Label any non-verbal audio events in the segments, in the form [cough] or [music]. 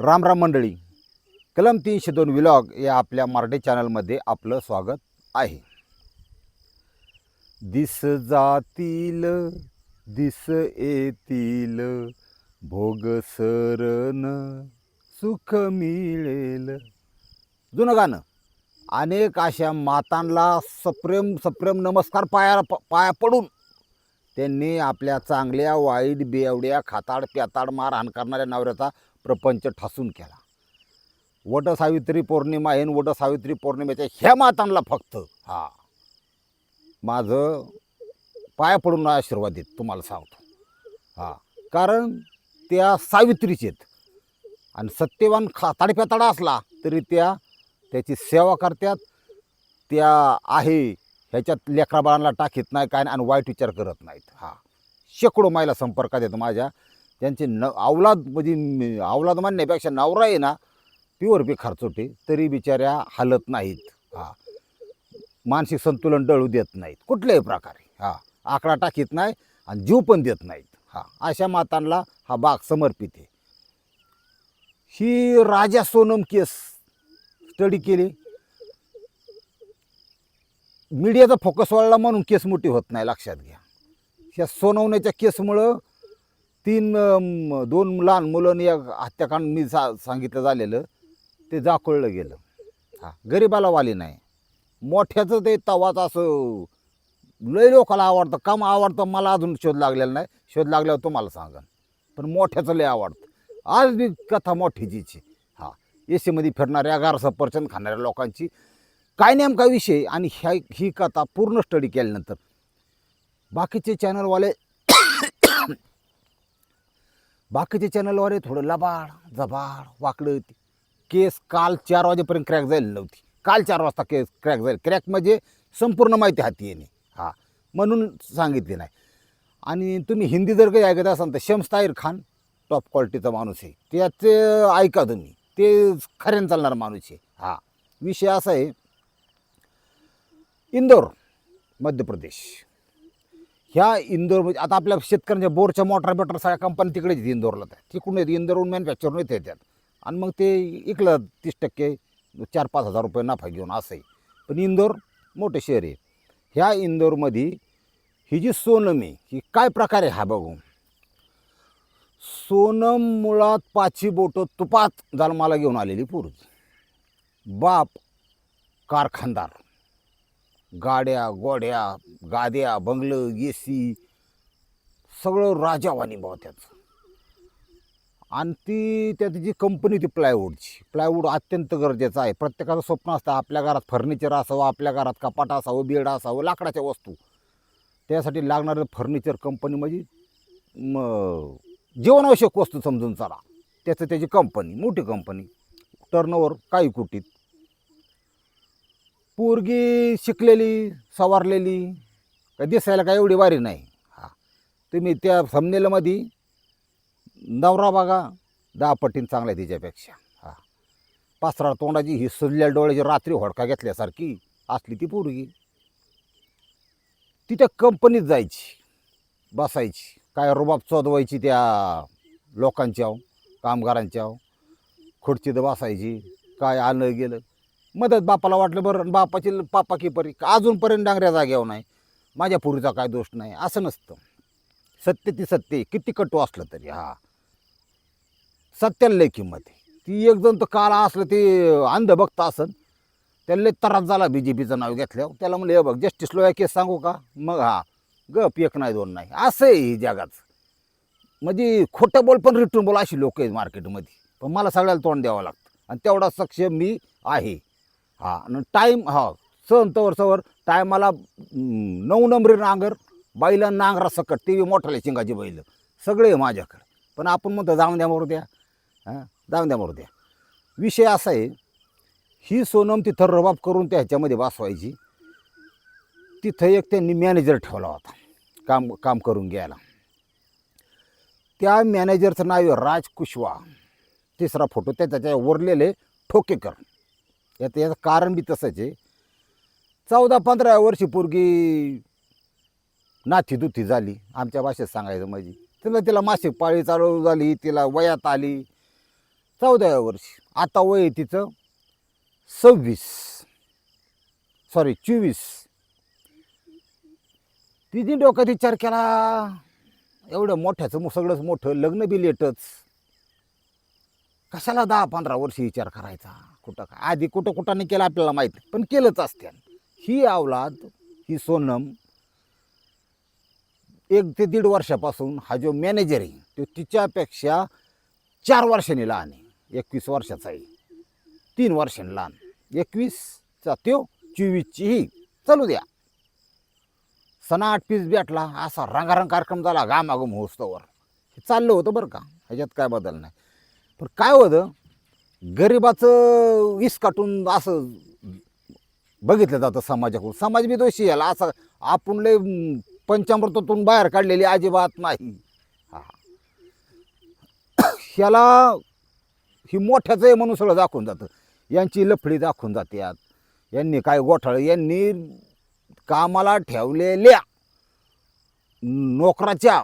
राम राम मंडळी. कलम तीनशे दोन विलॉग या आपल्या मराठी चॅनलमध्ये आपलं स्वागत आहे. दिस जातील दिस येतील भोग सरण सुख मिळेल. जुनं गाणं. अनेक अशा मातांना सप्रेम सप्रेम नमस्कार पाया पाया पडून त्यांनी आपल्या चांगल्या वाईट बेवड्या खाताड प्याताड मारहाण करणाऱ्या नवऱ्याचा प्रपंच ठासून केला. वटसावित्री पौर्णिमा आहे वटसावित्री पौर्णिमेच्या ह्या मातांना फक्त हा. माझं पाया पडून आशीर्वाद देत तुम्हाला सांगतो. हा. कारण त्या सावित्रीचे आहेत. आणि सत्यवान खा ताडप्याताडा असला तरी त्या त्याची सेवा करतात. त्या आहे ह्याच्यात लेकराबाळांना टाकीत नाही काय आणि वाईट विचार करत नाहीत. हा. शेकडो मायला संपर्कात येतो माझ्या. त्यांचे न अवलाद म्हणजे अवलाद म्हणण्यापेक्षा नवरा आहे ना प्युअर बी खर्चोटे तरी बिचाऱ्या हालत नाहीत. हा. मानसिक संतुलन डळू देत नाहीत. कुठल्याही प्रकारे. हा. आकडा टाकीत नाही आणि जीव पण देत नाहीत. हा. अशा मातांना हा बाग समर्पित आहे. ही राजा सोनम केस स्टडी केली. मीडियाचा फोकस वाढला म्हणून केस मोठी होत नाही लक्षात घ्या. ह्या सोनवण्याच्या केसमुळं तीन अम, दोन लहान मुलं आणि एक हत्याकांड मी सा सांगितलं झालेलं ते दाखवलं गेलं. हा गरिबाला वाली नाही. मोठ्याचं ते तवाच असं लय लोकाला आवडतं काम आवडतं मला अजून शोध लागलेला नाही. शोध लागल्यावर तुम्हाला सांगा पण मोठ्याचं लय आवडतं. आज बी कथा मोठीचीची हा एसीमध्ये फिरणाऱ्या गार सफरचंद खाणाऱ्या लोकांची काय नेमका विषय? आणि ह्या ही कथा पूर्ण स्टडी केल्यानंतर. बाकीचे चॅनलवाले बाकीचे चॅनलवाले थोडं लबाड जबाड वाकडं ते. केस काल चार वाजेपर्यंत क्रॅक झाली नव्हती. काल चार वाजता केस क्रॅक झाली. क्रॅक म्हणजे संपूर्ण माहिती हाती येणे. हा म्हणून सांगितले नाही. आणि तुम्ही हिंदी जर काही ऐकत असाल तर शम्स खान टॉप क्वालिटीचा माणूस आहे. त्याचे ऐका तुम्ही. ते खऱ्यानं चालणार माणूस आहे. हा विषय असा आहे. इंदोर मध्य प्रदेश. ह्या इंदोर म्हणजे आता आपल्या शेतकऱ्यांच्या बोरच्या मोटर बेटर सगळ्या कंपनी तिकडेच येते इंदोरला त्या. तिकडून येते इंदोरहून मॅन्युफॅक्चरून येते त्यात आणि मग ते इकलं तीस टक्के चार पाच हजार रुपये नफा घेऊन असंही. पण इंदोर मोठे शहर आहे. ह्या इंदोरमध्ये ही जी सोनम आहे ही काय प्रकार आहे हा बघू. सोनम मुळात पाची बोटं तुपात जन्माला घेऊन आलेली पोरगी. बाप कारखानदार. गाड्या गोड्या गाद्या बंगलं ए सी सगळं राजावानी भाव त्याचं. आणि ती त्याची जी कंपनी ती प्लायवूडची प्लायवूड अत्यंत गरजेचं आहे. प्रत्येकाचं स्वप्न असतं आपल्या घरात फर्निचर असावं आपल्या घरात कपाट असावं बेड असावं लाकडाच्या वस्तू. त्यासाठी लागणारं फर्निचर कंपनी म्हणजे म जीवनावश्यक वस्तू समजून चला. त्याचं त्याची कंपनी मोठी कंपनी टर्नओव्हर काही कुटीत. पोरगी शिकलेली सवारलेली का दिसायला काय एवढी वारी नाही. हा. तुम्ही त्या समनेलमध्ये नवरा बघा दहा पटीन चांगला आहे तिच्यापेक्षा. हा. पाचरा तोंडाची ही सुजल्या डोळ्याची रात्री होडका घेतल्यासारखी असली ती पोरगी. ती त्या कंपनीत जायची बसायची काय रुबाब चोदवायची त्या लोकांच्या कामगारांच्या खुर्चीत बसायची काय आलं गेलं. मदत बापाला वाटलं बरं बापाची पापा की परी अजूनपर्यंत डांगऱ्या जाग्यावर नाही. माझ्या पुरीचा काय दोष नाही असं नसतं. सत्य ती सत्य किती कटू असलं तरी हा. सत्याला लय किंमत ती एक जण तर काला असलं ते अंध बघता असन. त्याला लय त्रास झाला बी जे पीचं नाव घेतल्यावर. त्याला म्हणलं हे बघ जस्टिस लोया केस सांगू का? मग हा गप एक नाही दोन नाही. असं आहे ही जगाचं म्हणजे खोटं बोल पण रिटर्न बोल अशी लोक आहेत मार्केटमध्ये पण मला सगळ्याला तोंड द्यावं लागतं. आणि तेवढा सक्षम मी आहे. हा आणि टाईम हा सण तवर सवर टायमाला नऊ नंबरी नांगर बाईला नांगरा सकट ते मोठाले शिंगाची बैल. सगळे माझ्याकडे. पण आपण म्हणतो जाऊन द्या मरू द्या. हां जाऊन द्या मरू द्या. विषय असा आहे ही सोनम तिथं रबाब करून त्या ह्याच्यामध्ये बसवायची. तिथं एक त्यांनी मॅनेजर ठेवला होता काम काम करून घ्यायला. त्या मॅनेजरचं नाव आहे राज कुशवा तिसरा फोटो त्या त्याच्या वरलेले ठोकेकर. यात याचं कारण बी तसंच आहे. चौदा पंधरा वर्षी पोरगी नाथी दुथी झाली. आमच्या भाषेत सांगायचं माझी तिला तिला मासिक पाळी चालू झाली तिला वयात आली. चौदाव्या वर्षी. आता वय आहे तिचं सव्वीस. सॉरी चोवीस. तिने डोक्यात विचार केला एवढं मोठ्याचं सगळंच मोठं लग्न बी लेटच. कशाला दहा पंधरा वर्ष विचार करायचा? कुठं काय? आधी कुठं कुठं नाही केलं आपल्याला माहीत नाही, पण केलंच असते ही अवलाद ही सोनम एक ते दीड वर्षापासून हा जो मॅनेजर आहे तो तिच्यापेक्षा चार वर्षांनी लहान आहे. एकवीस वर्षाचा आहे. तीन वर्षांनी लहान. एकवीसचा त्यो चोवीसची ही चालू द्या. सणा आठ पीस भेटला असा रंगारंग कार्यक्रम झाला गामागम होस्तवर हे चाललं होतं बरं का? ह्याच्यात काय बदल नाही. पण काय होतं गरिबाचं वीस काटून असं बघितलं जातं समाजाकडून. समाज बी दोषी याला. असं आपण लय पंचामृतातून बाहेर काढलेली अजिबात नाही. हा. ह्याला ही मोठ्याचं आहे म्हणून सगळं दाखवून जातं. यांची लफडी दाखवून जाते यांनी काय गोठाळ यांनी कामाला ठेवलेल्या नोकराच्या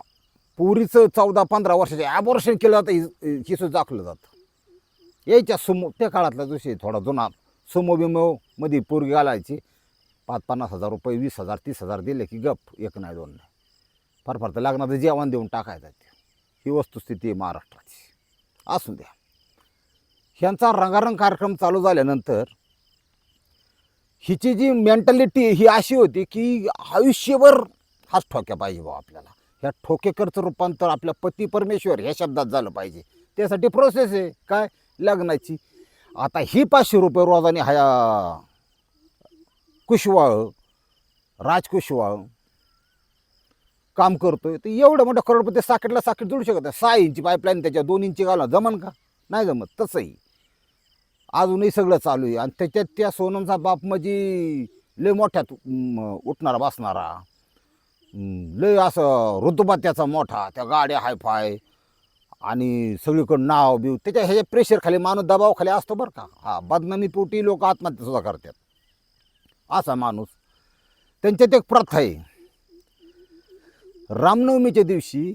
पुरीचं चौदा पंधरा वर्षाचे ॲबॉर्शन केलं जातं हि- हिचं दाखलं जातं. यायच्या सुमो त्या काळातला दिवशी थोडा जुना सुमो बिमोमध्ये पोरगी घालायची पाच पन्नास हजार रुपये वीस हजार तीस हजार दिले की गप एक नाही दोन नाही. फार फार तर लग्नाचं जेवण देऊन टाकायचं ते. ही वस्तुस्थिती आहे महाराष्ट्राची. असू द्या. ह्यांचा रंगारंग कार्यक्रम चालू झाल्यानंतर हिची जी मेंटॅलिटी ही अशी होती की आयुष्यभर हाच ठोक्या पाहिजे बा आपल्याला. ह्या ठोकेकरचं रूपांतर आपल्या पती परमेश्वर ह्या शब्दात झालं पाहिजे. त्यासाठी प्रोसेस आहे. काय? लग्नाची. आता ही पाचशे रुपये रोजाने हाया कुशवाळ राज कुशवाळ काम करतोय. तर एवढं मोठं करोडपती साकेटला साकेट जोडू शकत नाही. सहा इंची पाईपलाईन त्याच्या दोन इंची घाला. जमन का? नाही जमत. तसंही. अजूनही सगळं चालू आहे. आणि त्याच्यात त्या सोनमचा बाप म्हणजे लय मोठ्यात उठणारा बसणारा. लय असं ऋतुबा त्याचा मोठा त्या गाड्या हायफाय आणि सगळीकडं नाव बिव त्याच्या ह्याच्या प्रेशर खाली माणूस दबावखाली असतो बरं का. हा बदनामी पोटी लोक आत्महत्या सुद्धा करतात. असा माणूस. त्यांच्यात एक प्रथा आहे. रामनवमीच्या दिवशी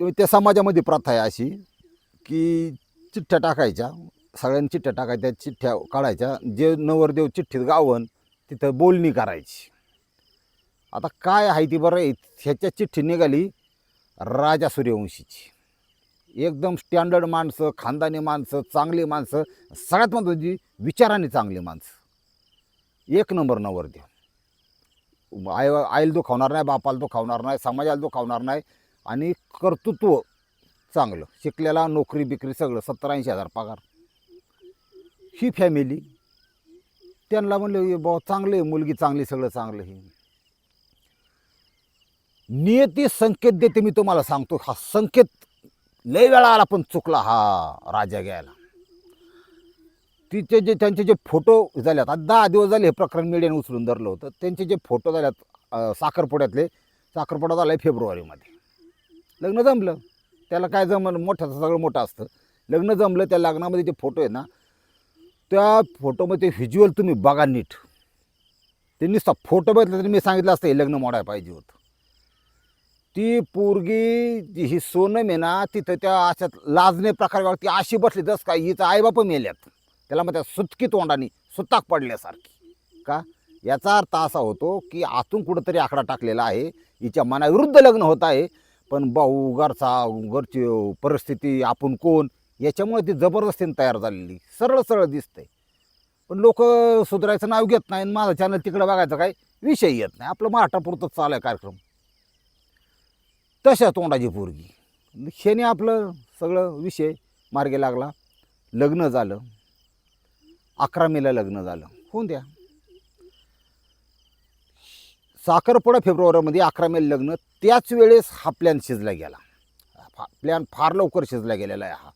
त्या समाजामध्ये प्रथा आहे अशी की चिठ्ठ्या टाकायच्या सगळ्यांनी चिठ्ठ्या टाकायच्या चिठ्ठ्या काढायच्या जे नवरदेव चिठ्ठीत गावन तिथं बोलणी करायची. आता काय आहे ती बरं आहे ह्याच्या चिठ्ठी निघाली राजा सूर्यवंशीची. एकदम स्टँडर्ड माणसं खानदानी माणसं चांगली माणसं सगळ्यात महत्त्वाची विचाराने चांगली माणसं. एक नंबर नवरदेव आय आईला दुखावणार नाही बापाला दुखावणार नाही समाजाला दुखावणार नाही आणि कर्तृत्व चांगलं. शिकलेला नोकरी बिकरी सगळं सत्तर ऐंशी हजार पगार. ही फॅमिली त्यांना म्हणलं बा चांगलं आहे मुलगी चांगली सगळं चांगलं हे नियती संकेत देते मी तुम्हाला सांगतो. हा संकेत लय वेळा आला पण चुकला हा राजा घ्यायला. तिचे जे त्यांचे जे फोटो झाल्यात आता दहा दिवस झाले हे प्रकरण मीडियाने उचलून धरलं होतं. त्यांचे जे फोटो झाल्यात अं, साखरपुड्यातले साखरपुडा झाला आहे फेब्रुवारीमध्ये. लग्न जमलं. त्याला काय जमलं मोठ्याचं सगळं मोठं असतं. लग्न जमलं त्या लग्नामध्ये जे फोटो आहे ना त्या फोटोमध्ये व्हिज्युअल तुम्ही बघा नीट. ते नुसता फोटो बघितला तरी मी सांगितलं असतं हे लग्न मोडायला पाहिजे होतं. ती पोरगी जी ही सोनम आहे ना तिथं त्या अशा लाजणे प्रकार ती अशी बसली जस काय हिचं आईबाप मेल्यात. त्याला मग त्या सुतकी तोंडाने सुताक पडल्यासारखी. का? याचा अर्थ असा होतो की आतून कुठंतरी आकडा टाकलेला आहे. हिच्या मनाविरुद्ध लग्न होत आहे. पण भाऊ घरचा घरची परिस्थिती आपण कोण? याच्यामुळे ती जबरदस्तीने तयार झालेली. सरळ सरळ दिसतंय. पण लोक सुधारायचं नाव घेत नाही आणि माझं चॅनल तिकडं बघायचं काय? विषय येत नाही. आपलं महाराष्ट्रापुरतंच चालू आहे कार्यक्रम. तशा तोंडाची पोरगी. शेने आपलं सगळं विषय मार्गे लागला. लग्न झालं. अकरा मेला लग्न झालं. होऊन द्या. साखरपुडा फेब्रुवारीमध्ये अकरा मेला लग्न त्याच वेळेस हा प्लॅन शिजला गेला. फा प्लॅन फार लवकर शिजला गेलेला आहे हा.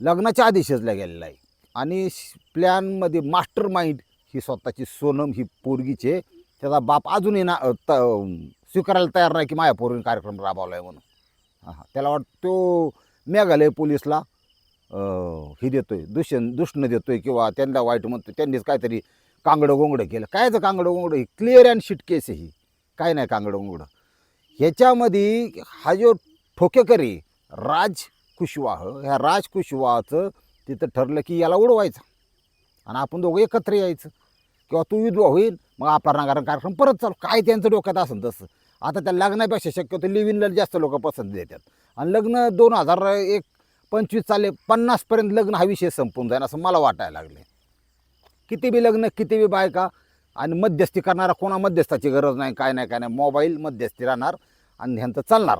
लग्नाच्या आधी शिजला गेलेला आहे. आणि प्लॅनमध्ये मास्टर माइंड ही स्वतःची सोनम ही पोरगीचे त्याचा बाप अजूनही ना त स्वीकारायला तयार नाही की माझ्या कार्यक्रम राबवला आहे म्हणून. हां हां त्याला वाटतं तो मेघालय पोलीसला अ, देतो आहे दुष्यन दुष्ण आहे किंवा त्यांना वाईट म्हणतो त्यांनीच काहीतरी कांगडं गोंगडं केलं. कायचं कांगडं गोंगडं ही क्लिअर अँड शिट केस आहे ही. काय नाही कांगडं गोंगडं ह्याच्यामध्ये हा जो ठोकेकरी राज कुशवाह ह्या राज कुशवाहाचं तिथं ठरलं की याला उडवायचं. आणि आपण दोघं एकत्र यायचं. किंवा तू विधवा होईल मग आपला रंगारंग कार्यक्रम परत चालू. काय त्यांचं डोक्यात असेल तसं. आता त्या लग्नापेक्षा शक्यतो लिव्हिनला जास्त लोक पसंत देतात. आणि लग्न दोन हजार एक पंचवीस चाले पन्नासपर्यंत लग्न हा विषय संपून जाईल असं मला वाटायला लागले किती बी लग्न किती बी बायका आणि मध्यस्थी करणारा कोणा मध्यस्थाची गरज नाही काय नाही काय नाही. मोबाईल मध्यस्थी राहणार आणि ह्यांचं चालणार.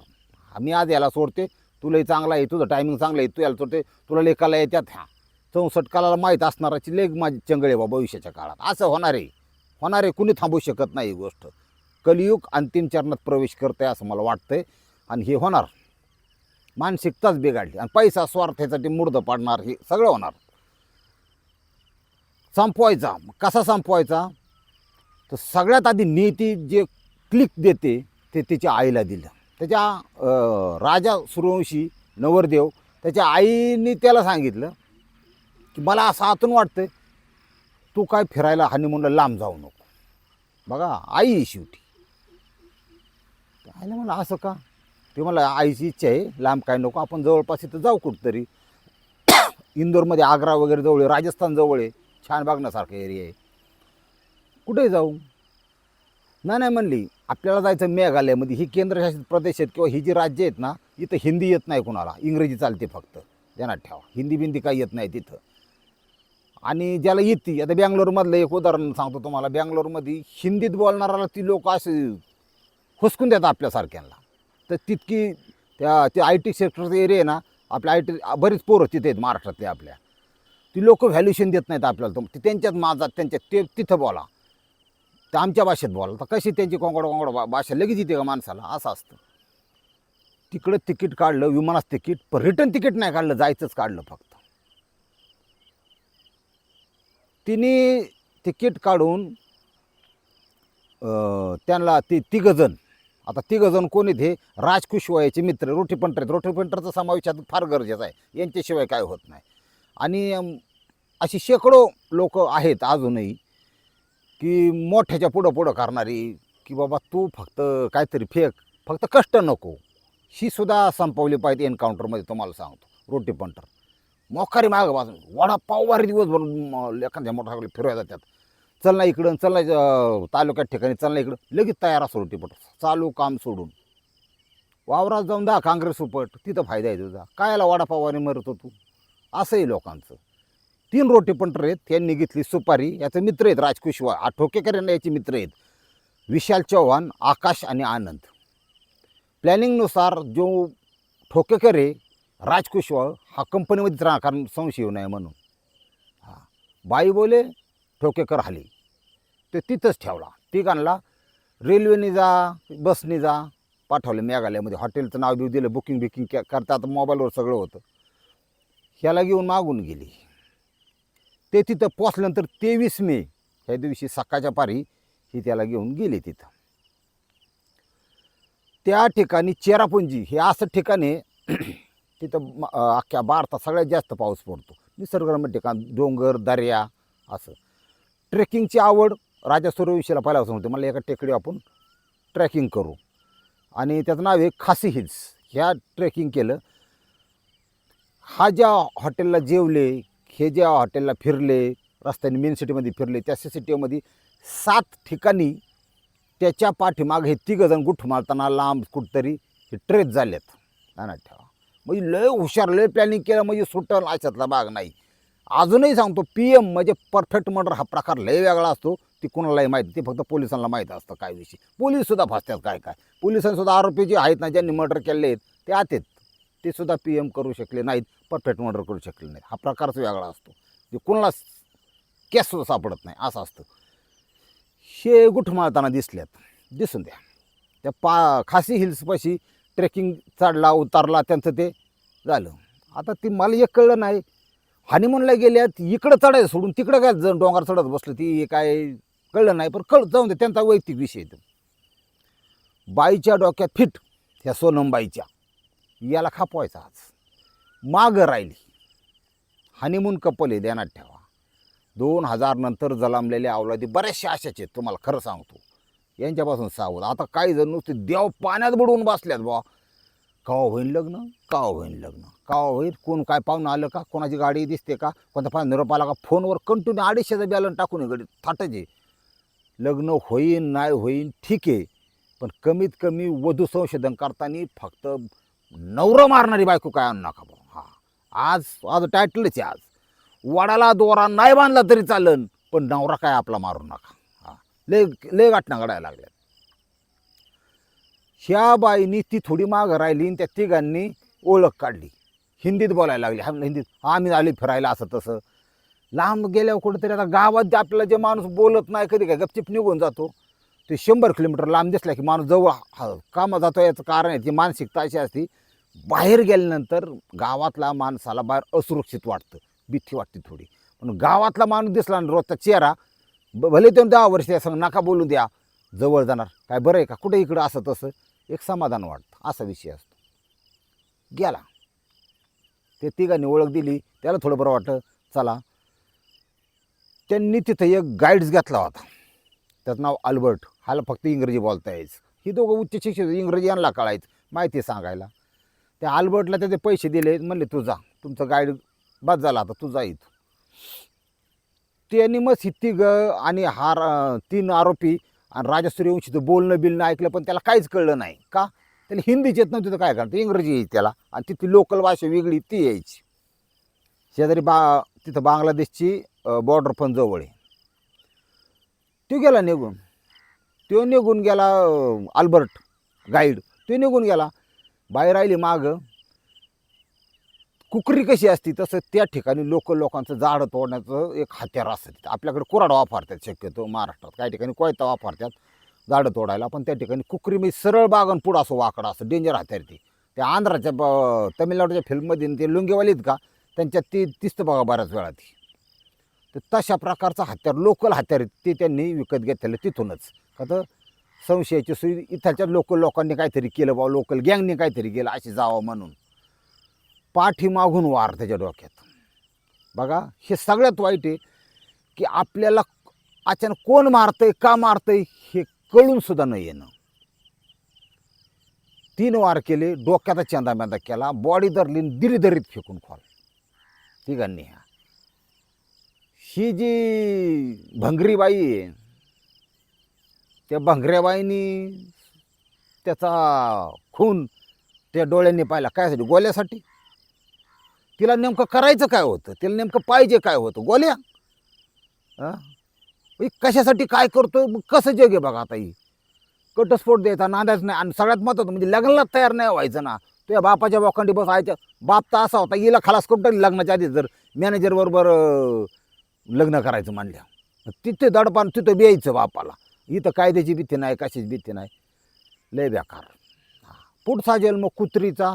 मी आज याला सोडते. तुलाही चांगला आहे तुझं टायमिंग चांगलं आहे तू याला सोडते. तुला लेखाला येत्यात ह्या. चौसष्ट कालाला माहीत असणाराची लेख माझी चंगळे बा भविष्याच्या काळात. असं होणार आहे. होणार आहे कुणी थांबू शकत नाही ही गोष्ट. कलियुग अंतिम चरणात प्रवेश करते असं मला वाटतंय. आणि हे होणार. मानसिकताच बिघडली. आणि पैसा स्वार्थासाठी मुर्द पाडणार हे सगळं होणार. संपवायचा. कसा संपवायचा? तर सगळ्यात आधी नीती जे क्लिक देते ते तिच्या आईला दिलं. त्याच्या राजा सूर्यवंशी नवरदेव त्याच्या आईने त्याला सांगितलं की मला असं आतून वाटतं तू काय फिरायला हनीमूनला लांब जाऊ नको. बघा आई आहे शेवटी त्या म्हणलं मला असं का? ते मला आईची इच्छा आहे लांब काय नको आपण जवळपास इथं जाऊ कुठंतरी. [coughs] इंदोरमध्ये आग्रा वगैरे जवळ आहे राजस्थान जवळ आहे छान बघण्यासारखा एरिया आहे. कुठे जाऊ. नाही नाही म्हणली आपल्याला जायचं मेघालयमध्ये ही केंद्रशासित प्रदेश आहेत किंवा ही जी राज्य आहेत ना इथं हिंदी येत नाही कुणाला. इंग्रजी चालते फक्त. ध्यानात ठेवा. हिंदी बिंदी काही येत नाही तिथं आणि ज्याला येते आता बँगलोरमधलं एक उदाहरण सांगतो तुम्हाला. बँगलोरमध्ये हिंदीत बोलणाऱ्याला ती लोक असे हुसकून देतात आपल्यासारख्यांना तर तितकी त्या ते आय टी सेक्टरचा एरिया आहे ना आपल्या आय टी बरीच पोरं तिथे आहेत महाराष्ट्रातले आपल्या. ती लोक व्हॅल्युशन देत नाहीत आपल्याला. तर त्यांच्यात माझा त्यांच्यात ते तिथं बोला. तर आमच्या भाषेत बोला. तर कशी त्यांची कोंगड कोंगड बा भाषा लगेच येते का माणसाला? असं असतं. तिकडं तिकीट काढलं विमानात तिकीट पण रिटर्न तिकीट नाही काढलं जायचंच काढलं फक्त. तिने तिकीट काढून त्यांना ती तिघजण आता तिघजण कोण आहेत हे? मित्र रोटी पंटर आहेत रोटी पंटरचा समावेश फार गरजेचा आहे. यांच्याशिवाय काय होत नाही. आणि अशी शेकडो लोक आहेत अजूनही की मोठ्याच्या पुढं पुढं करणारी की बाबा तू फक्त काहीतरी फेक फक्त कष्ट नको. ही सुद्धा संपवली पाहिजे एन्काउंटरमध्ये तुम्हाला सांगतो. रोटी पंटर. मोखारी मागं बाजून वडापाव वारी दिवसभर एखाद्या मोटरसायकल फिरवायला जातात. चल ना इकडं चल ना तालुक्यात ठिकाणी चल ना इकडं. लगेच तयार असतो रोटीपट चालू काम सोडून. वावरात जाऊन दा काँग्रेस उपट. तिथं फायदा आहे तुझा. कायला वडापावाने मरतो तू? असंही लोकांचं. तीन रोटी पंटर आहेत. त्यांनी घेतली सुपारी. याचे मित्र आहेत राजकुशवा आ ठोकेकर यांना याचे मित्र आहेत. विशाल चव्हाण आकाश आणि आनंद. प्लॅनिंगनुसार जो ठोकेकर आहे राजकुशवा हा कंपनीमध्येच राहणार कारण संशय येऊ नये म्हणून. हा. बाई बोले ठोकेकर हाली. ते तिथंच ठेवला. तिघांना रेल्वेने जा बसने जा पाठवलं मेघालयामध्ये. हॉटेलचं नाव बिव दिलं बुकिंग बिकिंग के करता आता मोबाईलवर सगळं होतं. ह्याला घेऊन मागून गेली. ते तिथं पोचल्यानंतर तेवीस मे ह्या दिवशी सकाळच्या पारी ही त्याला घेऊन गेली तिथं. त्या ठिकाणी चेरापुंजी हे असं ठिकाण आहे [clears throat] तिथं अख्ख्या भारतात सगळ्यात जास्त पाऊस पडतो. निसर्गरम्य ठिकाण डोंगर दर्या असं. ट्रेकिंगची आवड राजा सूर्यवंशीला पहिल्यापासून होती. मला एका टेकडी आपण ट्रेकिंग करू. आणि त्याचं नाव आहे खासी हिल्स. ह्या ट्रेकिंग केलं. हा ज्या हॉटेलला जेवले हे ज्या हॉटेलला फिरले रस्त्याने मेन सिटीमध्ये फिरले त्या सी सिटीमध्ये सात ठिकाणी त्याच्या पाठीमागे हे तिघजण गुठ मारताना लांब कुठतरी हे ट्रेस झालेत. ध्यानात ठेवा. म्हणजे लय हुशार लय प्लॅनिंग केलं म्हणजे सुटल अशातला भाग नाही. अजूनही सांगतो पी एम म्हणजे परफेक्ट मर्डर हा प्रकार लय वेगळा असतो. ती कुणालाही माहिती ते फक्त पोलिसांना माहीत असतं काय विषय. पोलीससुद्धा फसतात काय काय. पोलिसांसुद्धा आरोपी जे आहेत ना ज्यांनी मर्डर केले आहेत ते आहेत. ते सुद्धा पी एम करू शकले नाहीत परफेक्ट मर्डर करू शकले नाहीत. हा प्रकारच वेगळा असतो. जे कुणाला केससुद्धा सापडत नाही असं असतं. हे गुठ मारताना दिसल्यात. दिसून द्या. त्या पा खासी हिल्सपाशी ट्रेकिंग चढला उतारला त्यांचं ते झालं. आता ती मला एक कळलं नाही हनीमूनला गेल्यात इकडं चढायचं सोडून तिकडं काय जण डोंगर चढत बसलं ती काय कळलं नाही पण कळ जाऊन दे त्यांचा वैयक्तिक विषय तो. बाईच्या डोक्यात फिट ह्या सोनमबाईच्या याला खापवायचा आज. मागं राहिली. हनीमून कपल आहे ध्यानात ठेवा. दोन हजार नंतर जलामलेल्या अवलादी बऱ्याचशा अशाचे आहेत तुम्हाला खरं सांगतो. यांच्यापासून सावध. आता काही जण नुसते देव पाण्यात बुडवून बसल्यात बा का होईन लग्न का होईन लग्न. का होईल कोण काय पाहुणं आलं का कोणाची गाडी दिसते का कोणता पाहुणा निरोप आला का फोनवर कंटिन्यू अडीचशेचा बॅलन टाकून गाडी थाटजे लग्न होईन नाही होईन ठीक आहे. पण कमीत कमी वधू संशोधन करताना फक्त नवरं मारणारी बायको काय आणू नका भाऊ. हा. आज आज टायटलच आहे आज. वडाला दोरा नाही बांधला तरी चालन पण नवरा काय आपला मारू नका. हा. लय लय गाठणं घडायला लागल्यात. ह्या बाईनी ती थोडी माग राहिली आणि त्या तिघांनी ओळख काढली. हिंदीत बोलायला लागली. हा हिंदीत आम्ही आले फिरायला असं तसं. लांब गेल्यावर कुठेतरी आता गावात जे आपल्याला जे माणूस बोलत नाही कधी काय गपचिप निघून जातो. ते शंभर किलोमीटर लांब दिसला की माणूस जवळ हा कामा जातो याचं कारण आहे ती मानसिकता अशी असते. बाहेर गेल्यानंतर गावातला माणसाला बाहेर असुरक्षित वाटतं. भीती वाटते थोडी. पण गावातला माणूस दिसला ना रोजचा चेहरा भले तो दहा वर्ष त्या संग नका बोलू द्या. जवळ जाणार. काय बरं आहे का? कुठे इकडं असं तसं? एक समाधान वाटतं असा विषय असतो. गेला. ते तिघांनी ओळख दिली त्याला थोडं बरं वाटलं चला. त्यांनी तिथं एक गाईड्स घेतला होता. त्याचं नाव अल्बर्ट. हाला फक्त इंग्रजी बोलता यायचं. ही दोघं उच्च शिक्षित इंग्रजी यांना कळायचं माहिती सांगायला. त्या अल्बर्टला त्याचे पैसे दिले म्हणले तू जा. तुमचं गाईड बाद झाला आता तू जा इथं. त्यांनी मग ही ग आणि हार तीन आरोपी आणि राजा सूर्यवंशीचं बोलणं बिलणं ऐकलं पण त्याला काहीच कळलं नाही. का? त्याला हिंदीच येत नव्हती तर काय करणार? इंग्रजी यायची त्याला. आणि तिथली लोकल भाषा वेगळी ती यायची. शेजारी बा तिथं बांगलादेशची बॉर्डर पण जवळ आहे. तो गेला निघून. तो निघून गेला आल्बर्ट अल्बर्ट गाईड. तो निघून गेला. बाहेर राहिली मागं. कुकरी कशी असती तसं त्या ठिकाणी लोक लोकांचं झाडं तोडण्याचं एक हत्यार असतं तिथं. आपल्याकडे कुराड वापरतात शक्यतो महाराष्ट्रात. काही ठिकाणी कोयता वापरतात झाडं तोडायला पण त्या ठिकाणी कुकरी मी सरळ बागन पुढं असं वाकडं असं डेंजर हत्यार ती. त्या आंध्राच्या ब- तमिळनाडूच्या फिल्ममध्ये ते लुंगेवालीत का त्यांच्यात ती दिसतं बघा बऱ्याच वेळा ती. तर तशा प्रकारचं हत्यार लोकल हत्यार ते त्यांनी विकत घेतलेलं तिथूनच. का तर संशयाची सुई इथलच्या लोकल लोकांनी काहीतरी केलं बा लोकल गँगने काहीतरी केलं अशी जावं म्हणून. पाठीमागून वार त्याच्या डोक्यात. बघा हे सगळ्यात वाईट आहे की आपल्याला अचानक कोण मारतंय का मारतंय हे कळून सुद्धा न येणं. तीन वार केले डोक्याचा चंदामेंदा केला बॉडी धरली आणि दरीत फेकून खोल तिघांनी ह्या ही जी भंगरीबाई आहे त्या भंगऱ्याबाईनी त्याचा खून त्या डोळ्यांनी पाहिला. कायसाठी? गोल्यासाठी? तिला नेमकं करायचं काय होतं? तिला नेमकं पाहिजे काय होतं? गोल्या? हां? ही कशासाठी काय करतो मग कसं जग आहे बघा आता ही? कटस्फोट द्यायचा नांदायच नाही आणि सगळ्यात महत्त्वाचं म्हणजे लग्नाला तयार नाही व्हायचं ना. तुझ्या बापाच्या बोकांडी बसायच्या बाप तर असा होता हिला खलास करून टाकली लग्नाच्या आधी जर मॅनेजर बरोबर लग्न करायचं म्हणल्या. तिथे दडपान तिथं बियायचं बापाला. इथं कायद्याची भीती नाही कशाची भीती नाही. लय बेकार. हा. पुढचा जन्म कुत्रीचा.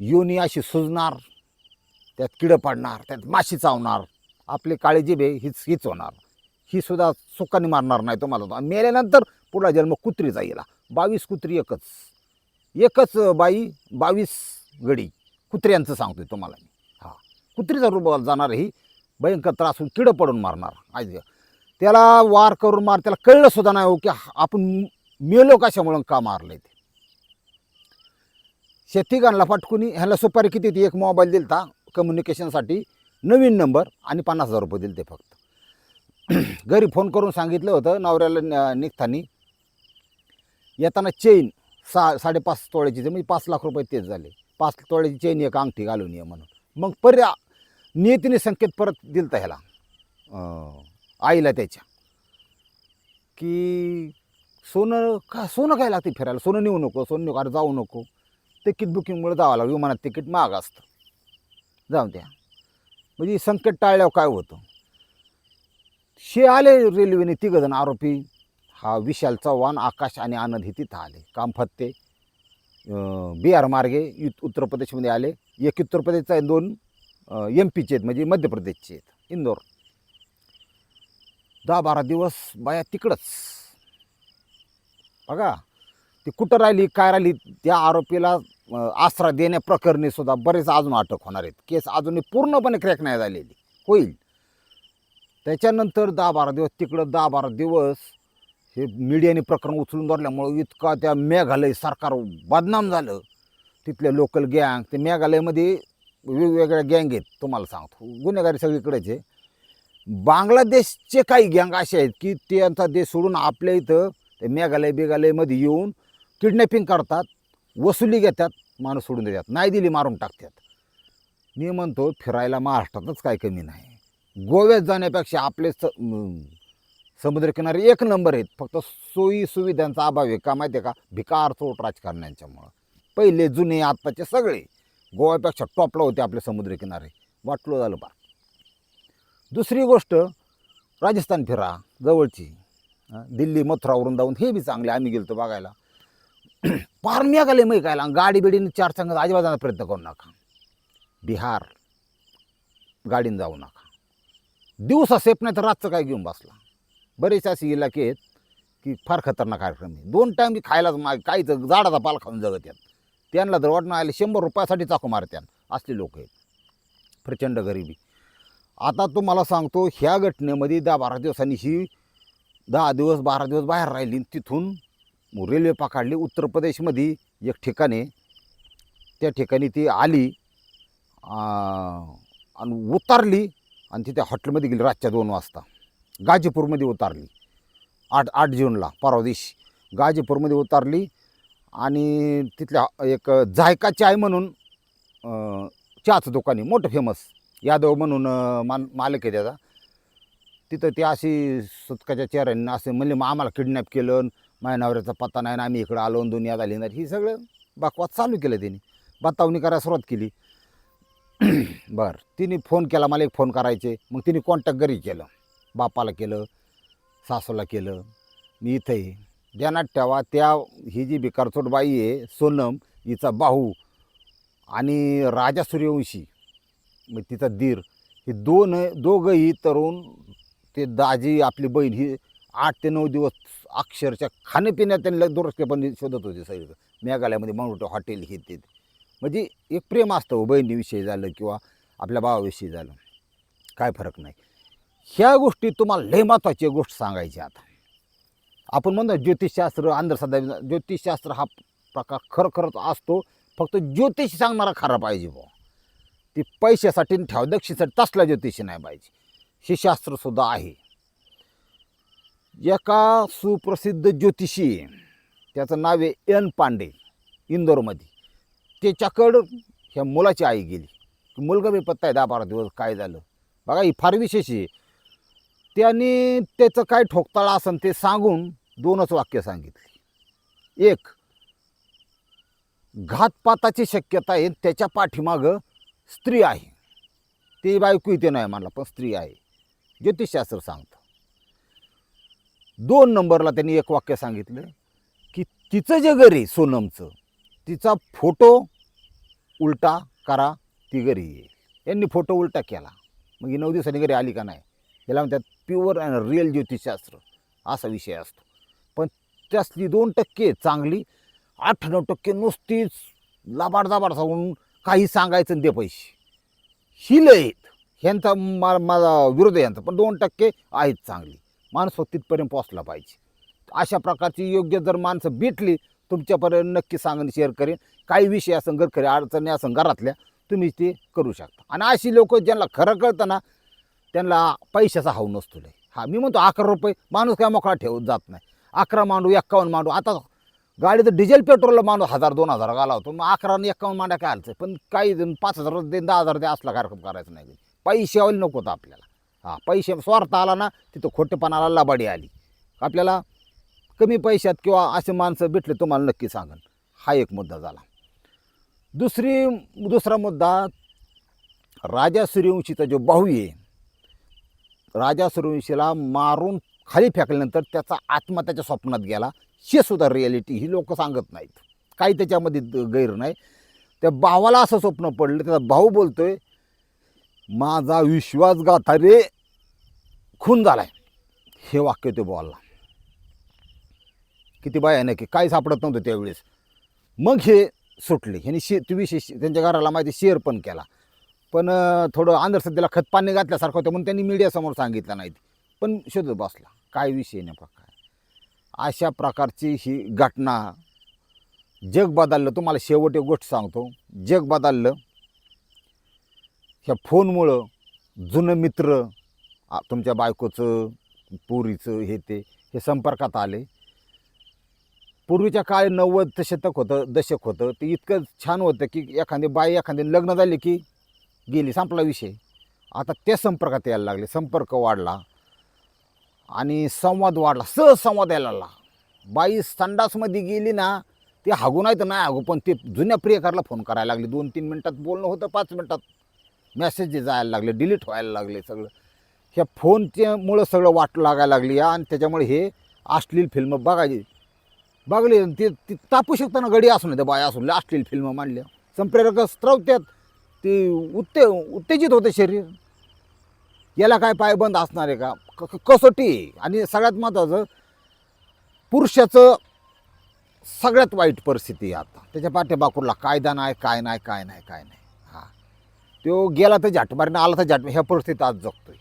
योनी अशी सुजणार त्यात किडं पडणार त्यात माशी चावणार आपली काळी जिभे हीच हीच होणार. ही सुद्धा सुखाने मारणार नाही तुम्हाला तो. मेल्यानंतर पुढला जन्म कुत्रीचा येईल. बावीस कुत्री एकच. एकच बाई बावीस गडी. कुत्र्यांचं सांगतोय तुम्हाला मी. हा. कुत्रीचा रूप जाणार ही. भयंकर त्रास होऊन किडं पडून मारणार. आज त्याला वार करून मार त्याला कळलं सुद्धा नाही हो की आपण मेलो कशामुळं का मारले ते. शेती गाणला फाटकुनी ह्याला सुपारी किती होती? एक मोबाईल दिलता. कम्युनिकेशनसाठी नवीन नंबर आणि पन्नास हजार रुपये दिले ते फक्त. [clears throat] घरी फोन करून सांगितलं होतं नवऱ्याला निघताना. येताना चेन सा साडेपाच तोळ्याची ते म्हणजे पाच लाख रुपये तेच झाले. पाच तोळ्याची चेन एक अंगठी घालून ये म्हणून. मग पर्या नियतीने संकेत परत दिलता ह्याला आईला त्याच्या. की सोनं का सोनं काय लागते फिरायला? सोनं नेऊ नको सोनं नेऊ अरे जाऊ नको. तिकीट बुकिंगमुळे जावं लागलं विमानात तिकीट महाग असतं. जाऊ द्या. म्हणजे संकट टाळल्यावर काय होतं? शे आले रेल्वेने तिघजण आरोपी. हा विशाल चव्हाण आकाश आणि आनंद हे तिथं आले. काम फत्ते बिहार मार्गे युत- उत्तर प्रदेशमध्ये आले. एक उत्तर प्रदेशचा आहे दोन एम पीचे आहेत म्हणजे मध्य प्रदेशचे आहेत. इंदोर. दहा बारा दिवस बाया तिकडंच. बघा ती कुठं राहिली काय राहिली त्या आरोपीला आसरा देण्याप्रकरणी सुद्धा बरेच अजून अटक होणार आहेत. केस अजूनही पूर्णपणे क्रॅक नाही झालेली. होईल. त्याच्यानंतर दहा बारा दिवस तिकडं दहा बारा दिवस हे मीडियाने प्रकरण उचलून धरल्यामुळं इतका त्या मेघालय सरकार बदनाम झालं. तिथले लोकल गँग ते मेघालयमध्ये वेगवेगळ्या गँग आहेत तुम्हाला सांगतो. गुन्हेगारी सगळीकडेच आहे. बांगलादेशचे काही गँग असे आहेत की त्यांचा देश सोडून आपल्या इथं ते मेघालय बेघालयमध्ये येऊन किडनॅपिंग करतात. वसुली घेतात माणूस सोडून देतात. नाही दिली मारून टाकतात. मी म्हणतो फिरायला महाराष्ट्रातच काय कमी नाही. गोव्यात जाण्यापेक्षा आपले स समुद्रकिनारे एक नंबर आहेत. फक्त सोयी सुविधांचा अभाव आहे का माहिती आहे का? भिकार चोट राजकारण्यांच्यामुळं. पहिले जुने आत्ताचे सगळे गोव्यापेक्षा टॉपला होते आपले समुद्रकिनारे. वाटलो झालं बा. दुसरी गोष्ट राजस्थान फिरा जवळची. दिल्ली मथुरावरून जाऊन हे बी चांगले. आम्ही गेलतो बघायला. [clears throat] पार मेघालय मग काय गाडी बिडीने चार सांगत अजिबात प्रयत्न करू नका. बिहार गाडीनं जाऊ नका. दिवसा सेफ नाही तर रातचं काय घेऊन बसला? बरेचसे असे इलाके आहेत की फार खतरनाक कार्यक्रम आहे. दोन टाईम खायलाच माग काहीच झाडाचा पाल खाऊन जगत आहेत. त्यांना जर वाटणं आले शंभर रुपयासाठी चाकू मारत्यान असले लोक आहेत. प्रचंड गरिबी. आता तुम्हाला सांगतो ह्या घटनेमध्ये दहा बारा दिवसांनी ही दहा दिवस बारा दिवस बाहेर राहिली तिथून मग रेल्वे पकडली. उत्तर प्रदेशमध्ये एक ठिकाणी त्या ठिकाणी ती आली आणि उतारली आणि तिथे हॉटेलमध्ये गेली रातच्या दोन वाजता. गाजीपूरमध्ये उतारली. आठ आठ जूनला परवा दिवशी. गाजीपूरमध्ये उतारली आणि तिथल्या एक जायका चाय म्हणून चहाचं दुकान आहे. मोठं फेमस यादव म्हणून मान मालक आहे त्याचा. तिथं ते अशी सुतकाच्या चेहऱ्याने असे म्हणले मग आम्हाला किडनॅप केलं आणि माझ्या नवऱ्याचा पत्ता नाही ना आम्ही इकडं आलो आणि दुनिया झाली नाही. ही सगळं बकवास चालू केलं त्यांनी बतावणी करायला सुरुवात केली. [clears throat] बरं तिने फोन केला मला एक फोन करायचे. मग तिने कॉन्टॅक्ट घरी केलं. बापाला केलं सासूला केलं. मी इथं आहे. ध्यानात ठेवा त्या ही जी बिकारचोट बाई आहे सोनम हिचा बाहू आणि राजा सूर्यवंशी मग तिचा दीर हे दोन दोघंही तरुण ते दाजी आपली बहीण ही आठ ते नऊ दिवस अक्षरशः खाण्यापिण्यात त्यांनी दुरस्तेपणे शोधत होते सगळं मेघालयामध्ये म्हणून हॉटेल हे ते. म्हणजे एक प्रेम असतं हो, बहिणीविषयी झालं किंवा आपल्या भावाविषयी झालं. काय फरक नाही. ह्या गोष्टी तुम्हाला लय महत्त्वाची गोष्ट सांगायची आता. आपण म्हणतो ज्योतिषशास्त्र अंधश्रद्धा ज्योतिषशास्त्र हा प्रकार खरं खरंच असतो. फक्त ज्योतिष सांगणारा खरा पाहिजे बुवा. ती पैशासाठी ठेव दक्षिणसाठी तसला ज्योतिषी नाही पाहिजे. हे शास्त्रसुद्धा आहे. एका सुप्रसिद्ध ज्योतिषी आहे. त्याचं नाव आहे एन पांडे इंदोरमध्ये. त्याच्याकडं ह्या मुलाची आई गेली. मुलगा बी पत्ता आहे दहा बारा दिवस काय झालं. बघा ही फार विशेष आहे. त्यांनी त्याचं काय ठोकताळा असन ते सांगून दोनच वाक्य सांगितली. एक घातपाताची शक्यता आहे त्याच्या पाठीमागं स्त्री आहे. ते बायको इथे नाही म्हणला पण स्त्री आहे. ज्योतिषशास्त्र सांगतं. दोन नंबरला त्यांनी एक वाक्य सांगितलं की तिचं जे घर आहे सोनमचं तिचा फोटो उलटा करा ती घरी ये यांनी फोटो उलटा केला. मग ही नऊ दिवसांनी घरी आली का नाही? याला म्हणतात प्युअर अँड रिअल ज्योतिषशास्त्र असा विषय असतो. पण त्यातली दोन टक्के चांगली आठ नऊ टक्के नुसतीच लाबाड दाबाड सांगून काही सांगायचं दे पैसे. ही लय आहेत. ह्यांचा मा माझा विरोध आहे यांचा पण दोन टक्के आहेत चांगली. माणूस फक्त तिथपर्यंत पोचला पाहिजे. अशा प्रकारची योग्य जर माणसं भेटली तुमच्यापर्यंत नक्की सांगून शेअर करेन. काही विषय असं घरखरी अडचणी असं घरातल्या तुम्ही ते करू शकता. आणि अशी लोक ज्यांना खरं कळतं ना त्यांना पैशाचा हाव नसतो लय. हा मी म्हणतो अकरा रुपये माणूस काय मोकळा ठेवत जात नाही. अकरा मांडू एक्कावन्न मांडू. आता गाडीचं डिझेल पेट्रोलला मांडू हजार दोन हजार घाला होतो. मग अकरा आणि एक्कावन्न मांडा काय आलचं पण काही जण पाच हजार दे दहा हजार दे असला कार्यक्रम करायचा नाही. पैशावाली नको होतं आपल्याला. हा पैसे स्वार्थ आला ना तिथं खोटेपणाला लबाडी आली. आपल्याला कमी पैशात किंवा असे माणसं भेटले तुम्हाला नक्की सांगन. हा एक मुद्दा झाला. दुसरी दुसरा मुद्दा राजा सूर्यवंशीचा जो भाऊ आहे राजा सूर्यवंशीला मारून खाली फेकल्यानंतर त्याचा आत्मा त्याच्या स्वप्नात गेला. हे सुद्धा रिॲलिटी ही लोक सांगत नाहीत. काही त्याच्यामध्ये गैर नाही. त्या भावाला असं स्वप्न पडलं त्याचा भाऊ बोलतोय माझा विश्वासघात रे खून झालाय. हे वाक्य ते बोलला. किती भयानक की काही सापडत नव्हतं त्यावेळेस. मग हे सुटले. ह्याने शे ते विशेष त्यांच्या घराला माहिती शेअर पण केला. पण थोडं अंधश्रद्धेला खत पाणी घातल्यासारखं होतं म्हणून त्यांनी मीडियासमोर सांगितलं नाही. पण शोधत बसला. काय विषय नेमका काय? अशा प्रकारची ही घटना. जग बदललं. तुम्हाला शेवट एक गोष्ट सांगतो. जग बदललं. ह्या फोनमुळं जुनं मित्र तुमच्या बायकोचं पुरीचं हे ते हे संपर्कात आले. पूर्वीच्या काळी नव्वद शतक होतं दशक होतं. ते इतकं छान होतं की एखादी बाई एखादी लग्न झाले की गेली संपला विषय. आता त्या संपर्कात यायला लागले संपर्क वाढला. आणि संवाद वाढला सहज संवाद यायला लागला. बाई संडासमध्ये गेली ना ते हागू नाही तर नाही हागू पण ते जुन्या प्रियकरला फोन करायला लागले. दोन तीन मिनटात बोलणं होतं पाच मिनटात मेसेज जायला लागले डिलीट व्हायला लागले सगळं. ह्या फोनच्यामुळं सगळं वाट लागायला लागली आणि त्याच्यामुळे हे अश्लील फिल्म बघायची. बघले ते ती तापू शकताना गडी असून त्या बाया असून अश्लील फिल्म मांडल्या. संप्रेरक स्त्रवत्यात ते उत्ते उत्तेजित होते शरीर. याला काय पायबंद असणार आहे का? क- कसोटी. आहे. आणि सगळ्यात महत्त्वाचं पुरुषाचं सगळ्यात वाईट परिस्थिती आहे आता. त्याच्या पाठीबाकूरला कायदा नाही काय नाही काय नाही काय नाही. तो गेला तर झाटमारीनं आला तर झाट ह्या परिस्थितीत आज जगतोय.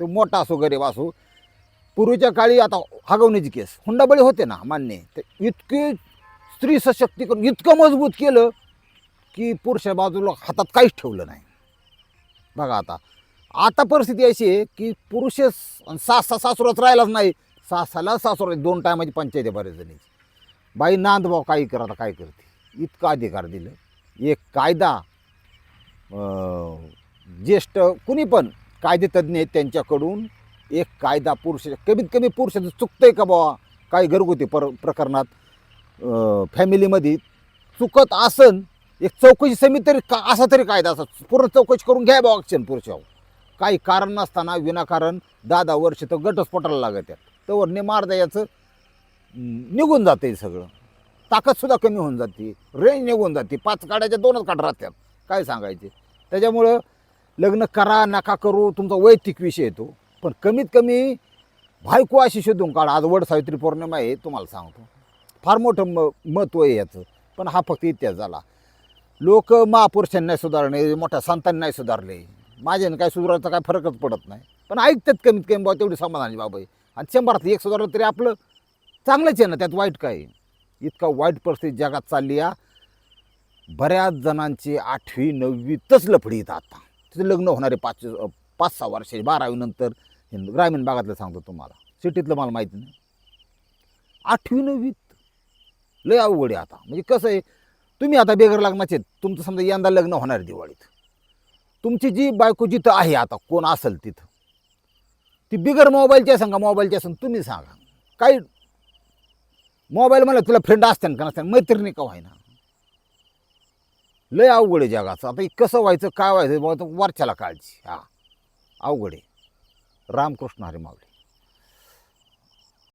तो मोठा असो गरीब असो. पूर्वीच्या काळी आता हगवण्याची केस. हुंडाबळी होते ना मान्य. तर इतके स्त्री सशक्तीकरण इतकं मजबूत केलं की पुरुषा बाजूला हातात काहीच ठेवलं नाही. बघा आता. आता परिस्थिती अशी आहे की पुरुष सासा सासुराच राहिलाच नाही. सासाला सासुरा दोन टायमाची पंचायत आहे बरेच जणीची बाई नांद भाऊ काही करा आता काय करते? इतका अधिकार दिलं. एक कायदा ज्येष्ठ कुणी पण कायदेतज्ञ आहेत त्यांच्याकडून एक कायदा पुरुष कमीत कमी पुरुषाचं आहे का बाबा काही घरगुती पर प्रकरणात फॅमिलीमध्ये चुकत असन एक चौकशी समिती तरी का असा तरी कायदा असा पूर्ण चौकशी करून घ्या बाबा ॲक्शन पुरुषावर. काही कारण नसताना विनाकारण दहा दहा वर्ष तर घटस्फोटाला लागत आहेत. तर ने मारदा याचं निघून जातं हे सगळं ताकदसुद्धा कमी होऊन जाते. रेंज निघून जाते. पाच काढायच्या दोनच काढ राहतात. काय सांगायचे? त्याच्यामुळं लग्न करा नका करू तुमचा वैयक्तिक विषय येतो पण कमीत कमी बायको अशी शोधून काढा. आज वड सावित्री पौर्णिमा आहे तुम्हाला सांगतो. फार मोठं म महत्त्व आहे याचं. पण हा फक्त इतिहास झाला. लोक महापुरुषांनी नाही सुधारणे मोठ्या संतांनी नाही सुधारले. माझ्याने काय सुधारायचा काय फरकच पडत नाही. पण ऐकतात कमीत कमी बाबा तेवढी समाधानी बाबा आहे. आणि शंभरात एक सुधारलं तरी आपलं चांगलंच आहे ना त्यात वाईट काय इतका वाईट परिस्थिती जगात चालली आहे. बऱ्याच जणांची आठवी नववीतच लफडी येतात आता. तिथे लग्न होणारे पाच पाच सहा वर्षे बारावीनंतर ग्रामीण भागातलं सांगतो तुम्हाला. सिटीतलं मला माहिती नाही. आठवी नववीत लय अवघड आहे आता. म्हणजे कसं आहे तुम्ही आता बेगर लग्नाचे आहेत. तुमचं समजा यंदा लग्न होणार आहे दिवाळीत. तुमची जी बायको जिथं आहे आता कोण असेल तिथं ती बिगर मोबाईलची सांगा मोबाईलची असेल तुम्ही सांगा. काही मोबाईल मला तुला फ्रेंड असते का नसते मैत्रिणी का व्हायना लय अवघड आहे जगाचं आता हे कसं व्हायचं काय व्हायचं बाबा तर वरच्याला काळजी हा अवघड आहे. रामकृष्ण हरी माऊली.